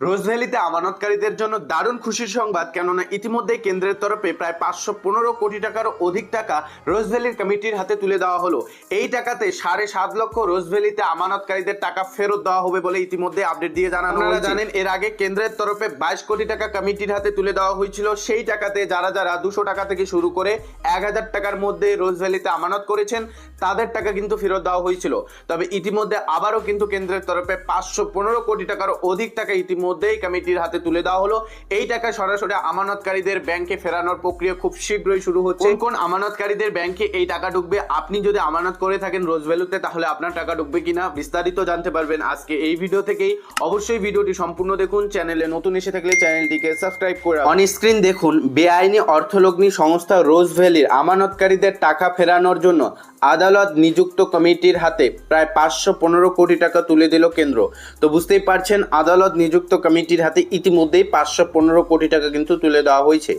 রোজভ্যালিতে আমানতকারীদের জন্য দারুণ খুশির সংবাদ কেননা ইতিমধ্যে কেন্দ্রের তরফে প্রায় পাঁচশো পনেরো কোটি টাকার অধিক টাকা রোজভ্যালির কমিটির হাতে তুলে দেওয়া হলো। এই টাকাতে সাড়ে সাত লক্ষ রোজভ্যালিতে আমানতকারীদের টাকা ফেরত দেওয়া হবে বলে ইতিমধ্যে আপডেট দিয়ে জানানো আপনারা জানেন এর আগে কেন্দ্রের তরফে বাইশ কোটি টাকা কমিটির হাতে তুলে দেওয়া হয়েছিল। সেই টাকাতে যারা যারা দুশো টাকা থেকে শুরু করে এক হাজার টাকার মধ্যে রোজভ্যালিতে আমানত করেছেন তাদের টাকা কিন্তু ফেরত দেওয়া হয়েছিল। তবে ইতিমধ্যে আবারও কিন্তু কেন্দ্রের তরফে পাঁচশো পনেরো কোটি টাকার অধিক টাকা ইতিমধ্যেই কমিটির হাতে তুলে দেওয়া হলো। এই টাকা সরাসরি আমানতকারীদের ব্যাংকে ফেরানোর প্রক্রিয়া খুব শীঘ্রই শুরু হচ্ছে। কোন কোন আমানতকারীদের ব্যাংকে এই টাকা ঢুকবে? আপনি যদি আমানত করে থাকেন রোজ ভ্যালুতে তাহলে আপনার টাকা ঢুকবে কিনা বিস্তারিত জানতে পারবেন আজকে এই ভিডিও থেকেই। অবশ্যই ভিডিওটি সম্পূর্ণ দেখুন। চ্যানেলে নতুন এসে থাকলে চ্যানেলটিকে সাবস্ক্রাইব করে অন স্ক্রিন দেখুন বেআইনি অর্থলগ্নি সংস্থা রোজ ভ্যালির আমানতকারীদের টাকা ফেরানোর জন্য আদালত নিযুক্ত কমিটির হাতে প্রায় পাঁচশো পনেরো কোটি টাকা তুলে দিল কেন্দ্র। তো বুঝতেই পারছেন আদালত নিযুক্ত কমিটির হাতে ইতিমধ্যেই পাঁচশো পনেরো কোটি টাকা কিন্তু তুলে দেওয়া হয়েছে।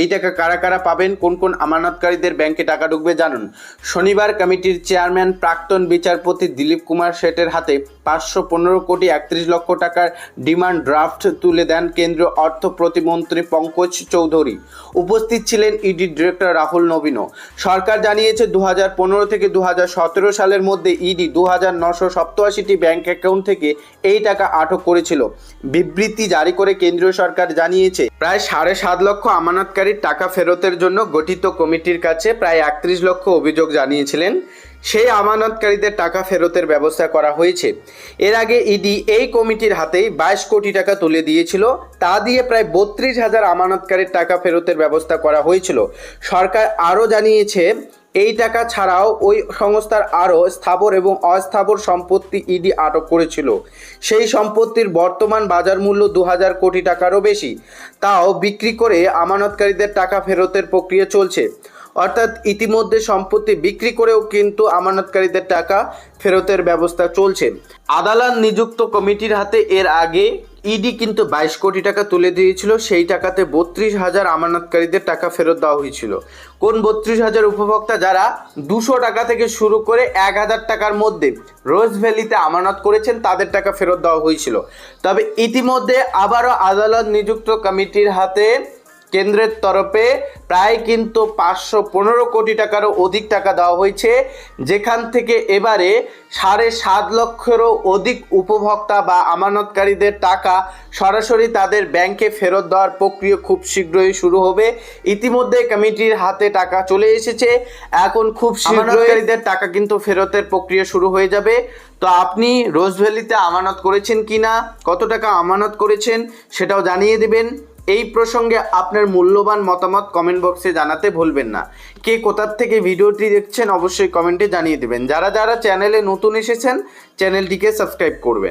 এই টাকা কারা কারা পাবেন, কোন কোন আমানতকারীদের ব্যাংকে টাকা ঢুকবে জানুন। শনিবার কমিটির চেয়ারম্যান প্রাক্তন বিচারপতি দিলীপ কুমার শেঠের হাতে পাঁচশো পনেরো কোটি একত্রিশ লক্ষ টাকার ডিমান্ড ড্রাফট তুলে দেন কেন্দ্রীয় অর্থ প্রতিমন্ত্রী পঙ্কজ চৌধুরী। উপস্থিত ছিলেন ইডি ডিরেক্টর রাহুল নবীনও। সরকার জানিয়েছে দু হাজার পনেরো থেকে দু হাজার সতেরো সালের মধ্যে ইডি দু হাজার নশো সপ্তআশিটি ব্যাংক অ্যাকাউন্ট থেকে এই টাকা আটক করেছিল। বিবৃতি জারি করে কেন্দ্রীয় সরকার জানিয়েছে, প্রায় সাড়ে সাত লক্ষ আমানতকারীর টাকা ফেরতের জন্য গঠিত কমিটির কাছে প্রায় একত্রিশ লক্ষ অভিযোগ জানিয়েছিলেন। সেই আমানতকারীদের টাকা ফেরতের ব্যবস্থা করা হয়েছে। এর আগে ইডি এই কমিটির হাতেই বাইশ কোটি টাকা তুলে দিয়েছিল। তা দিয়ে প্রায় বত্রিশ হাজার আমানতকারীর টাকা ফেরতের ব্যবস্থা করা হয়েছিল। সরকার আরও জানিয়েছে, এই টাকা ছাড়াও ওই সংস্থার আরও স্থাবর এবং অস্থাবর সম্পত্তি ইডি আটক করেছিল। সেই সম্পত্তির বর্তমান বাজার মূল্য দু হাজার কোটি টাকারও বেশি। তাও বিক্রি করে আমানতকারীদের টাকা ফেরতের প্রক্রিয়া চলছে। অর্থাৎ ইতিমধ্যে সম্পত্তি বিক্রি করেও কিন্তু আমানতকারীদের টাকা ফেরতের ব্যবস্থা চলছে। আদালত নিযুক্ত কমিটির হাতে এর আগে ইডি কিন্তু বাইশ কোটি টাকা তুলে দিয়েছিল, সেই টাকাতে বত্রিশ হাজার আমানতকারীদের টাকা ফেরত দেওয়া হয়েছিল। কোন বত্রিশ হাজার উপভোক্তা যারা দুশো টাকা থেকে শুরু করে এক হাজার টাকার মধ্যে রোজ ভ্যালিতে আমানত করেছেন, তাদের টাকা ফেরত দেওয়া হয়েছিল। তবে ইতিমধ্যে আবারও আদালত নিযুক্ত কমিটির হাতে কেন্দ্রের তরফে প্রায় কিন্তু পাঁচশো পনেরো কোটি টাকারও অধিক টাকা দেওয়া হয়েছে। যেখান থেকে এবারে সাড়ে সাত লক্ষেরও অধিক উপভোক্তা বা আমানতকারীদের টাকা সরাসরি তাদের ব্যাংকে ফেরত দেওয়ার প্রক্রিয়া খুব শীঘ্রই শুরু হবে। ইতিমধ্যে কমিটির হাতে টাকা চলে এসেছে। এখন খুব আমানতকারীদের টাকা কিন্তু ফেরতের প্রক্রিয়া শুরু হয়ে যাবে। তো আপনি রোজভ্যালিতে আমানত করেছেন কিনা কত টাকা আমানত করেছেন সেটাও জানিয়ে দেবেন। এই প্রসঙ্গে আপনার মূল্যবান মতামত কমেন্ট বক্সে জানাতে ভুলবেন না। কে কোথার থেকে ভিডিওটি দেখছেন অবশ্যই কমেন্টে জানিয়ে দেবেন। যারা যারা চ্যানেলে নতুন এসেছেন চ্যানেলটিকে সাবস্ক্রাইব করবেন।